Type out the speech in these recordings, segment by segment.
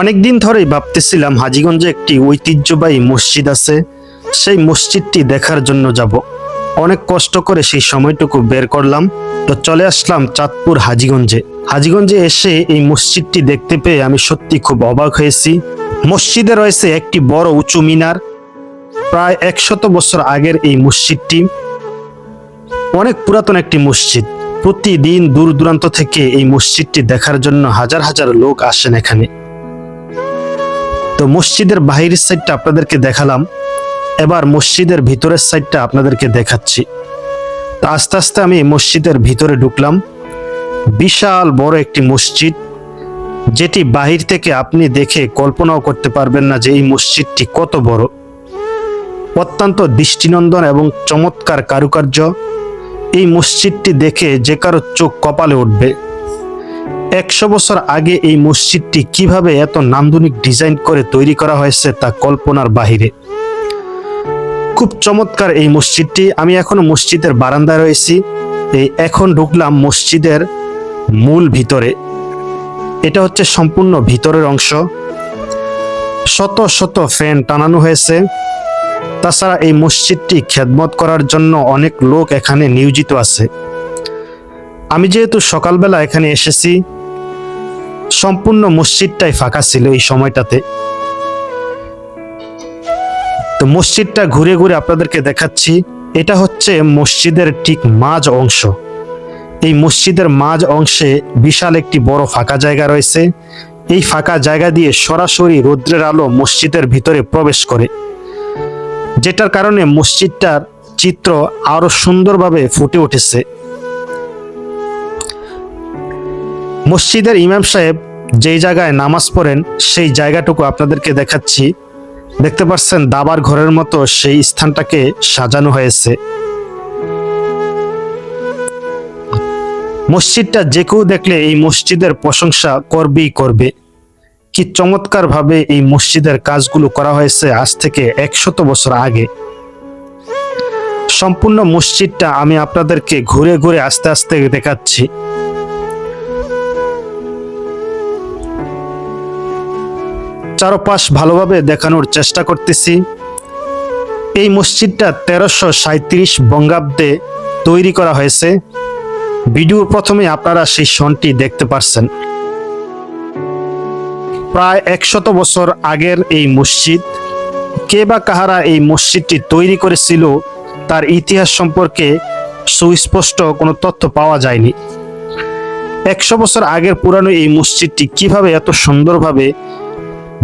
অনেক দিন ধরেই ভাবতেছিলাম হাজিগঞ্জে একটি ঐতিহ্যবাহী মসজিদ আছে। সেই মসজিদটি দেখার জন্য যাব। অনেক কষ্ট করে সেই সময়টুকু বের করলাম তো চলে আসলাম চাঁদপুর হাজিগঞ্জে। হাজিগঞ্জে এসে এই মসজিদটি দেখতে পেয়ে আমি সত্যি খুব অবাক হয়েছি। মসজিদে রয়েছে একটি বড় উঁচু মিনার। প্রায় একশত বছর আগের এই মসজিদটি। অনেক পুরাতন একটি মসজিদ। প্রতিদিন দূর দূরান্ত থেকে এই মসজিদটি দেখার জন্য হাজার হাজার লোক আসেন এখানে। তো মসজিদের বাহিরের সাইডটা আপনাদেরকে দেখালাম। এবার মসজিদের ভিতরের সাইডটা আপনাদেরকে দেখাচ্ছি। তো আস্তে আস্তে আমি মসজিদের ভিতরে ঢুকলাম। বিশাল বড় একটি মসজিদ, যেটি বাহির থেকে আপনি দেখে কল্পনাও করতে পারবেন না যে এই মসজিদটি কত বড়। অত্যন্ত দৃষ্টিনন্দন এবং চমৎকার কারুকার্য। এই মসজিদটি দেখে যে কারও চোখ কপালে উঠবে। একশো বছর আগে এই মসজিদটি কীভাবে এত নান্দনিক ডিজাইন করে তৈরি করা হয়েছে তা কল্পনার বাহিরে। খুব চমৎকার এই মসজিদটি। আমি এখনও মসজিদের বারান্দায় রয়েছি। এই এখন ঢুকলাম মসজিদের মূল ভিতরে। এটা হচ্ছে সম্পূর্ণ ভিতরের অংশ। শত শত ফ্যান টানানো হয়েছে। তাছাড়া এই মসজিদটি খেদমত করার জন্য অনেক লোক এখানে নিয়োজিত আছে। আমি যেহেতু সকালবেলা এখানে এসেছি, সম্পূর্ণ মসজিদটাই ফাঁকা ছিল এই সময়টাতে। তো মসজিদটা ঘুরে ঘুরে আপনাদেরকে দেখাচ্ছি, এটা হচ্ছে মসজিদের ঠিক মাঝ অংশ। এই মসজিদের মাঝ অংশে বিশাল একটি বড় ফাঁকা জায়গা রয়েছে। এই ফাঁকা জায়গা দিয়ে সরাসরি রৌদ্রের আলো মসজিদের ভিতরে প্রবেশ করে। যেটার কারণে মসজিদটার চিত্র আরও সুন্দরভাবে ফুটে উঠেছে। মসজিদের ইমাম সাহেব যেই জায়গায় নামাজ পড়েন, সেই জায়গাটুকু আপনাদেরকে দেখাচ্ছি। দেখতে পাচ্ছেন দাবার ঘরের মতো সেই স্থানটাকে সাজানো হয়েছে। মসজিদটা যে কেউ দেখলে এই মসজিদের প্রশংসা করবেই করবে। কি চমৎকার ভাবে এই মসজিদের কাজগুলো করা হয়েছে আজ থেকে একশত বছর আগে। সম্পূর্ণ মসজিদটা আমি আপনাদেরকে ঘুরে ঘুরে আস্তে আস্তে দেখাচ্ছি। চারপাশ ভালোভাবে দেখানোর চেষ্টা করতেছি। এই মসজিদটা তেরোশো সাঁত্রিশ বঙ্গাব্দে তৈরি করা হয়েছে। ভিডিওর প্রথমে আপনারা সেই সনটি দেখতে পারছেন। প্রায় একশত বছর আগের এই মসজিদ, কে বা কাহারা এই মসজিদটি তৈরি করেছিল তার ইতিহাস সম্পর্কে সুস্পষ্ট কোনো তথ্য পাওয়া যায়নি। একশো বছর আগের পুরানো এই মসজিদটি কীভাবে এত সুন্দরভাবে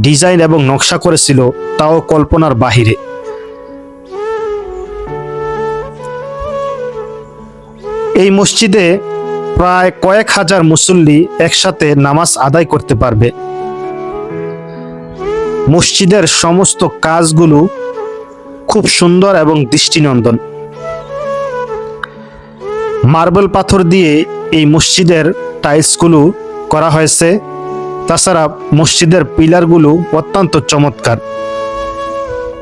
ডিজাইন এবং নকশা করেছিল তাও কল্পনার বাহিরে। এই মসজিদে প্রায় কয়েক হাজার মুসল্লি একসাথে নামাজ আদায় করতে পারবে। মসজিদের সমস্ত কাজগুলো খুব সুন্দর এবং দৃষ্টিনন্দন। মার্বেল পাথর দিয়ে এই মসজিদের টাইলসগুলো করা হয়েছে। তাছাড়া মসজিদের পিলারগুলো অত্যন্ত চমৎকার।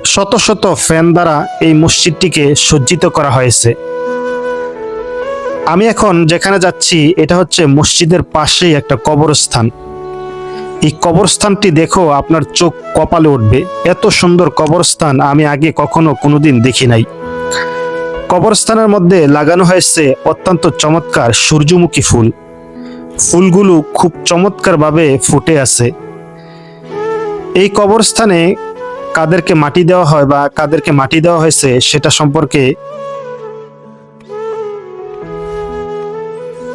শত শত ফ্যান দ্বারা এই মসজিদটিকে সজ্জিত করা হয়েছে। আমি এখন যেখানে যাচ্ছি, এটা হচ্ছে মসজিদের পাশেই একটা কবরস্থান। এই কবরস্থানটি দেখো, আপনার চোখ কপালে উঠবে। এত সুন্দর কবরস্থান আমি আগে কখনো কোনোদিন দেখি নাই। কবরস্থানের মধ্যে লাগানো হয়েছে অত্যন্ত চমৎকার সূর্যমুখী ফুল। ফুলগুলো খুব চমৎকারভাবে ফুটে আছে। এই কবরস্থানে কাদেরকে মাটি দেওয়া হয় বা কাদেরকে মাটি দেওয়া হয়েছে সেটা সম্পর্কে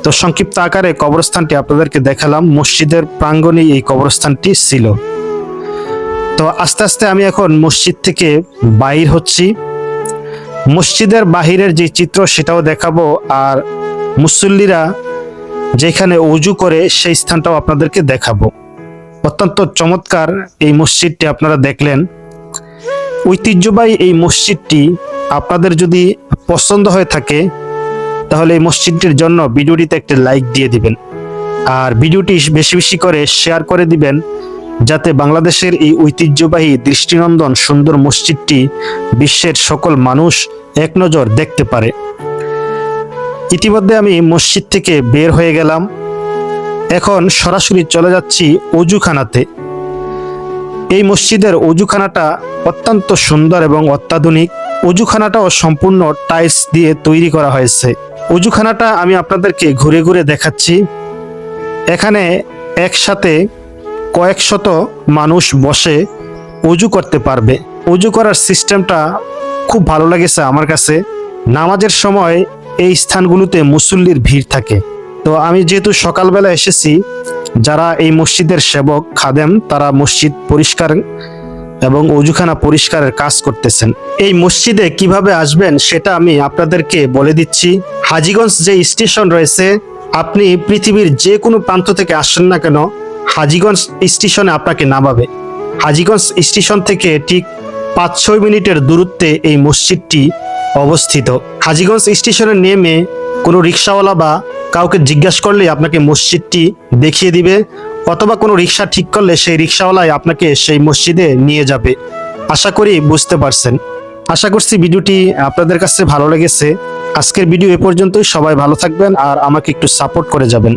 তো সংক্ষিপ্ত আকারে কবরস্থানটি আপনাদেরকে দেখালাম। মসজিদের প্রাঙ্গণেই এই কবরস্থানটি ছিল। তো আস্তে আস্তে আমি এখন মসজিদ থেকে বাইর হচ্ছি। মসজিদের বাহিরের যে চিত্র সেটাও দেখাবো। আর মুসল্লিরা যেখানে অজু করে সেই স্থানটাও আপনাদেরকে দেখাবো। অত্যন্ত চমৎকার এই মসজিদটি আপনারা দেখলেন। ঐতিহ্যবাহী এই মসজিদটি আপনাদের যদি পছন্দ হয়ে থাকে, তাহলে এই মসজিদটির জন্য ভিডিওটিতে একটি লাইক দিয়ে দিবেন। আর ভিডিওটি বেশি বেশি করে শেয়ার করে দিবেন, যাতে বাংলাদেশের এই ঐতিহ্যবাহী দৃষ্টিনন্দন সুন্দর মসজিদটি বিশ্বের সকল মানুষ এক নজর দেখতে পারে। ইতিমধ্যে আমি মসজিদ থেকে বের হয়ে গেলাম। এখন সরাসরি চলে যাচ্ছি অজুখানাতে। এই মসজিদের অজুখানাটা অত্যন্ত সুন্দর এবং অত্যাধুনিক। অজুখানাটাও সম্পূর্ণ টাইলস দিয়ে তৈরি করা হয়েছে। অজুখানাটা আমি আপনাদেরকে ঘুরে ঘুরে দেখাচ্ছি। এখানে একসাথে কয়েকশত মানুষ বসে অজু করতে পারবে। অজু করার সিস্টেমটা খুব ভালো লেগেছে আমার কাছে। নামাজের সময় এই স্থানগুলোতে মুসল্লির ভিড় থাকে। তো আমি যেহেতু সকালবেলা এসেছি, যারা এই মসজিদের সেবক খাদেম, তারা মসজিদ পরিষ্কার এবং অজুখানা পরিষ্কারের কাজ করতেছেন। এই মসজিদে কীভাবে আসবেন সেটা আমি আপনাদেরকে বলে দিচ্ছি। হাজিগঞ্জ যে স্টেশন রয়েছে, আপনি পৃথিবীর যে কোনো প্রান্ত থেকে আসেন না কেন, হাজিগঞ্জ স্টেশনে আপনাকে নামাবে। হাজিগঞ্জ স্টেশন থেকে ঠিক পাঁচ ছয় মিনিটের দূরত্বে এই মসজিদটি অবস্থিত। হাজিগঞ্জ স্টেশনে নেমে কোনো রিক্সাওয়ালা বা কাউকে জিজ্ঞাসা করলে আপনাকে মসজিদটি দেখিয়ে দিবে, অথবা কোনো রিক্সা ঠিক করলে সেই রিক্সাওয়ালাই আপনাকে সেই মসজিদে নিয়ে যাবে। আশা করি বুঝতে পারছেন। আশা করছি ভিডিওটি আপনাদের কাছে ভালো লেগেছে। আজকের ভিডিও এ পর্যন্তই। সবাই ভালো থাকবেন আর আমাকে একটু সাপোর্ট করে যাবেন।